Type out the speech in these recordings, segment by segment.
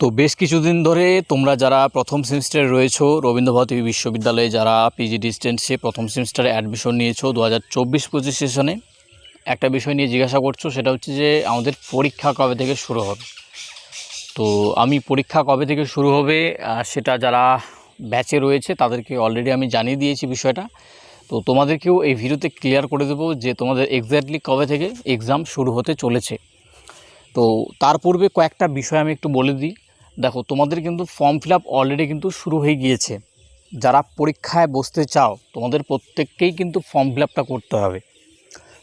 তো বেশ কিছুদিন ধরে তোমরা যারা প্রথম সেমিস্টারে রয়েছো, রবীন্দ্রভারতী বিশ্ববিদ্যালয়ে যারা পিজি ডিস্টেন্সে প্রথম সেমিস্টারে অ্যাডমিশন নিয়েছো দু হাজার চব্বিশ পঁচিশ সেশনে একটা বিষয় নিয়ে জিজ্ঞাসা করছ, সেটা হচ্ছে যে আমাদের পরীক্ষা কবে থেকে শুরু হবে? তো আমি পরীক্ষা কবে থেকে শুরু হবে সেটা যারা ব্যাচে রয়েছে তাদেরকে অলরেডি আমি জানিয়ে দিয়েছি বিষয়টা। তো তোমাদেরকেও এই ভিডিওতে ক্লিয়ার করে দেবো যে তোমাদের এক্স্যাক্টলি কবে থেকে এক্সাম শুরু হতে চলেছে। তো তার পূর্বে কয়েকটা বিষয় আমি একটু বলে দিই। দেখো, তোমাদের কিন্তু ফর্ম ফিল আপ অলরেডি কিন্তু শুরু হয়ে গিয়েছে। যারা পরীক্ষায় বসতে চাও, তোমাদের প্রত্যেককেই কিন্তু ফর্ম ফিল আপটা করতে হবে।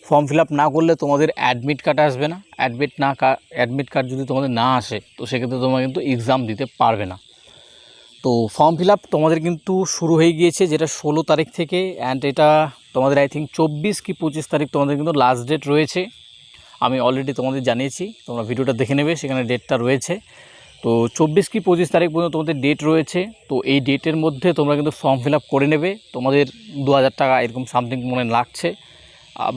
ফর্ম ফিল আপ না করলে তোমাদের অ্যাডমিট কার্ড আসবে না। অ্যাডমিট না অ্যাডমিট কার্ড যদি তোমাদের না আসে, তো সেক্ষেত্রে তোমরা কিন্তু এক্সাম দিতে পারবে না। তো ফর্ম ফিল আপ তোমাদের কিন্তু শুরু হয়ে গিয়েছে যেটা ষোলো তারিখ থেকে অ্যান্ড এটা তোমাদের আই থিঙ্ক চব্বিশ কি পঁচিশ তারিখ তোমাদের কিন্তু লাস্ট ডেট রয়েছে। আমি অলরেডি তোমাদের জানিয়েছি, তোমরা ভিডিওটা দেখে নেবে, সেখানে ডেটটা রয়েছে। তো চব্বিশ কি পঁচিশ তারিখ পর্যন্ত তোমাদের ডেট রয়েছে, তো এই ডেটের মধ্যে তোমরা কিন্তু ফর্ম ফিল করে নেবে। তোমাদের দু হাজার টাকা এরকম সামথিং মনে লাগছে।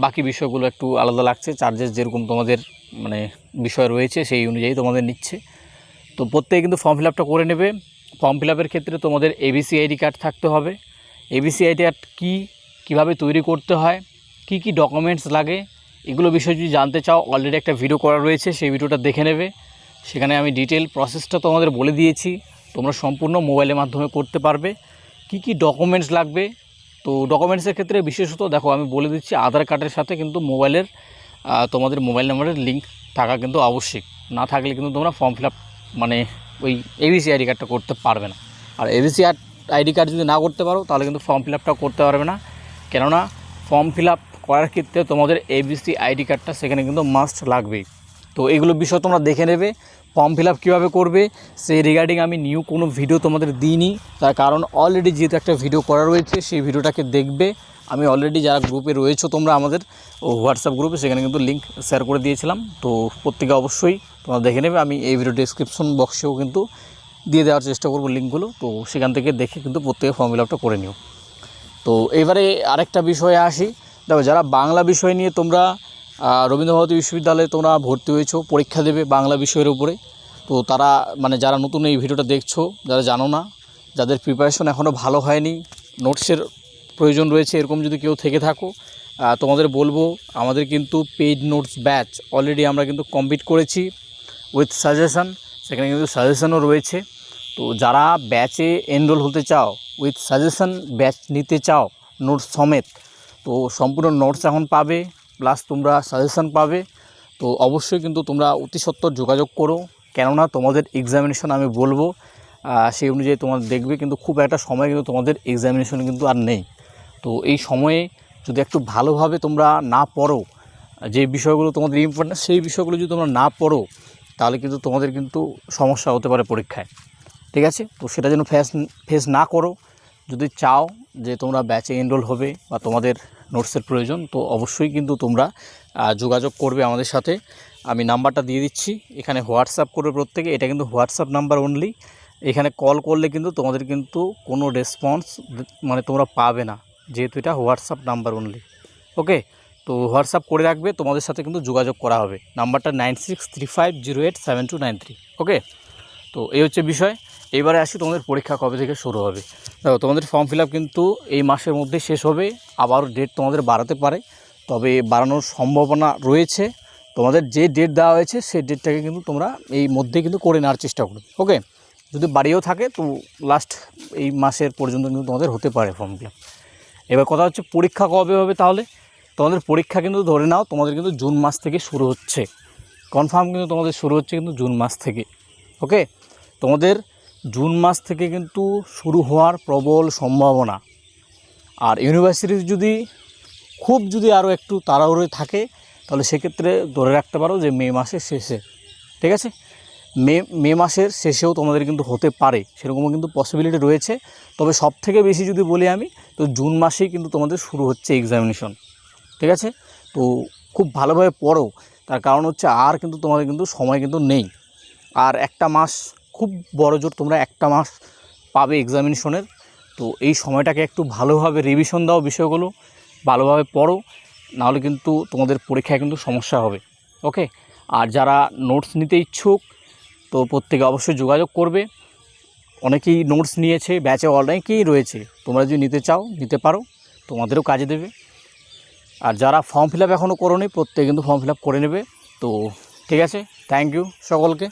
বাকি বিষয়গুলো একটু আলাদা লাগছে চার্জেস যেরকম তোমাদের মানে বিষয় রয়েছে সেই অনুযায়ী তোমাদের নিচ্ছে। তো প্রত্যেকে কিন্তু ফর্ম ফিল করে নেবে। ফর্ম ফিল ক্ষেত্রে তোমাদের এবিসি আইডি কার্ড থাকতে হবে। এবিসি আইডি কার্ড কী, কীভাবে তৈরি করতে হয়, কি কি ডকুমেন্টস লাগে, এগুলো বিষয়ে যদি জানতে চাও অলরেডি একটা ভিডিও করা রয়েছে, সেই ভিডিওটা দেখে নেবে। সেখানে আমি ডিটেল প্রসেসটা তোমাদের বলে দিয়েছি। তোমরা সম্পূর্ণ মোবাইলের মাধ্যমে করতে পারবে। কি কি ডকুমেন্টস লাগবে? তো ডকুমেন্টসের ক্ষেত্রে বিশেষত দেখো, আমি বলে দিচ্ছি আধার কার্ডের সাথে কিন্তু মোবাইলের তোমাদের মোবাইল নাম্বারের লিঙ্ক থাকা কিন্তু আবশ্যিক। না থাকলে কিন্তু তোমরা ফর্ম ফিল মানে ওই এবিসি আইডি কার্ডটা করতে পারবে না। আর এবিসি আইডি কার্ড যদি না করতে পারো, তাহলে কিন্তু ফর্ম ফিল আপটা করতে পারবে না। কেননা ফর্ম ফিল আপ করার ক্ষেত্রে তোমাদের এবিসি আইডি কার্ডটা সেখানে কিন্তু মাস্ট লাগবেই। তো এগুলো বিষয় তোমরা দেখে নেবে। ফর্ম ফিল আপ কীভাবে করবে, সেই রিগার্ডিং আমি নিউ কোনো ভিডিও তোমাদের দিইনি। তার কারণ অলরেডি যেহেতু একটা ভিডিও করা রয়েছে, সেই ভিডিওটাকে দেখবে। আমি অলরেডি যারা গ্রুপে রয়েছো তোমরা আমাদের হোয়াটসঅ্যাপ গ্রুপে সেখানে কিন্তু লিঙ্ক শেয়ার করে দিয়েছিলাম। তো প্রত্যেকে অবশ্যই তোমরা দেখে নেবে। আমি এই ভিডিও ডিসক্রিপশন বক্সেও কিন্তু দিয়ে দেওয়ার চেষ্টা করব লিঙ্কগুলো তো সেখান থেকে দেখে কিন্তু প্রত্যেকে ফর্ম ফিল আপটা করে নিও। তো এবারে আরেকটা বিষয়ে আসি। দেখো, যারা বাংলা বিষয় নিয়ে তোমরা রবীন্দ্রভারতী বিশ্ববিদ্যালয়ে তোমরা ভর্তি হয়েছো, পরীক্ষা দেবে বাংলা বিষয়ের উপরে। তো তারা মানে যারা নতুন এই ভিডিওটা দেখছ, যারা জানো না, যাদের প্রিপারেশন এখনও ভালো হয়নি নোটসের প্রয়োজন রয়েছে, এরকম যদি কেউ থেকে থাকো তোমাদের বলব, আমাদের কিন্তু পেইড নোটস ব্যাচ অলরেডি আমরা কিন্তু কমপ্লিট করেছি উইথ সাজেশান সেখানে কিন্তু সাজেশনও রয়েছে। তো যারা ব্যাচে এনরোল হতে চাও উইথ সাজেশন ব্যাচ নিতে চাও নোটস সমেত, তো সম্পূর্ণ নোটস এখন পাবে। প্লাস তোমরা সাজেশন পাবে। তো অবশ্যই কিন্তু তোমরা অতি সত্বর যোগাযোগ করো। কেননা তোমাদের এক্সামিনেশন আমি বলব। সেই অনুযায়ী তোমার দেখবে কিন্তু খুব একটা সময় কিন্তু তোমাদের এক্সামিনেশন কিন্তু আর নেই। তো এই সময়ে যদি একটু ভালোভাবে তোমরা না পড়ো, যে বিষয়গুলো তোমাদের ইম্পর্টেন্ট সেই বিষয়গুলো যদি তোমরা না পড়ো, তাহলে কিন্তু তোমাদের কিন্তু সমস্যা হতে পারে পরীক্ষায়। ঠিক আছে? তো সেটা যেন ফেস ফেস না করো। যদি চাও যে তোমরা ব্যাচে এনরোল হবে বা তোমাদের নোটসের প্রয়োজন, তো অবশ্যই কিন্তু তোমরা যোগাযোগ করবে আমাদের সাথে। আমি নাম্বারটা দিয়ে দিচ্ছি, এখানে হোয়াটসঅ্যাপ করবে প্রত্যেকে, এটা কিন্তু হোয়াটসঅ্যাপ নাম্বার অনলি এখানে কল করলে কিন্তু তোমাদের কিন্তু কোনো রেসপন্স মানে তোমরা পাবে না, যেহেতু এটা হোয়াটসঅ্যাপ নাম্বার অনলি ওকে? তো হোয়াটসঅ্যাপ করে রাখবে, তোমাদের সাথে কিন্তু যোগাযোগ করা হবে। নাম্বারটা nine six three five zero eight seven two nine three. Okay? তো এই হচ্ছে বিষয়। এবারে আসি তোমাদের পরীক্ষা কবে থেকে শুরু হবে। দেখো, তোমাদের ফর্ম ফিল কিন্তু এই মাসের মধ্যে শেষ হবে, আবার ডেট তোমাদের বাড়াতে পারে। তবে বাড়ানোর সম্ভাবনা রয়েছে। তোমাদের যে ডেট দেওয়া হয়েছে, সেই ডেটটাকে কিন্তু তোমরা এই মধ্যে কিন্তু করে নেওয়ার চেষ্টা করবে ওকে যদি বাড়িয়েও থাকে, তো লাস্ট এই মাসের পর্যন্ত কিন্তু তোমাদের হতে পারে ফর্ম ফিল এবার কথা হচ্ছে পরীক্ষা কবে হবে তাহলে? তোমাদের পরীক্ষা কিন্তু ধরে নাও, তোমাদের কিন্তু জুন মাস থেকে শুরু হচ্ছে। কনফার্ম কিন্তু তোমাদের শুরু হচ্ছে কিন্তু জুন মাস থেকে ওকে তোমাদের জুন মাস থেকে কিন্তু শুরু হওয়ার প্রবল সম্ভাবনা। আর ইউনিভার্সিটি যদি, খুব যদি আরও একটু তাড়াহুড়ো থাকে, তাহলে সেক্ষেত্রে ধরে রাখতে পারো যে মে মাসের শেষে। ঠিক আছে? মে মে মাসের শেষেও তোমাদের কিন্তু হতে পারে, সেরকমও কিন্তু পসিবিলিটি রয়েছে। তবে সব থেকে বেশি যদি বলি আমি, তো জুন মাসেই কিন্তু তোমাদের শুরু হচ্ছে এক্সামিনেশন ঠিক আছে? তো খুব ভালোভাবে পড়ো, তার কারণ হচ্ছে আর কিন্তু তোমাদের কিন্তু সময় কিন্তু নেই। আর একটা মাস খুব বড় জোর তোমরা একটা মাস পাবে এক্সামিনেশনের তো এই সময়টাকে একটু ভালোভাবে রিভিশন দাও বিষয়গুলো, ভালোভাবে পড়ো, নাহলে কিন্তু তোমাদের পরীক্ষায় কিন্তু সমস্যা হবে। ওকে আর যারা নোটস নিতে ইচ্ছুক, তো প্রত্যেকে অবশ্যই যোগাযোগ করবে। অনেকেই নোটস নিয়েছে ব্যাচে অনেকেই রয়েছে। তোমরা যদি নিতে চাও, নিতে পারো, তোমাদেরও কাজে দেবে। আর যারা ফর্ম ফিল আপ এখনও করো নি প্রত্যেকে কিন্তু ফর্ম ফিল আপ করে নেবে। তো ঠিক আছে থ্যাংক ইউ সকলকে।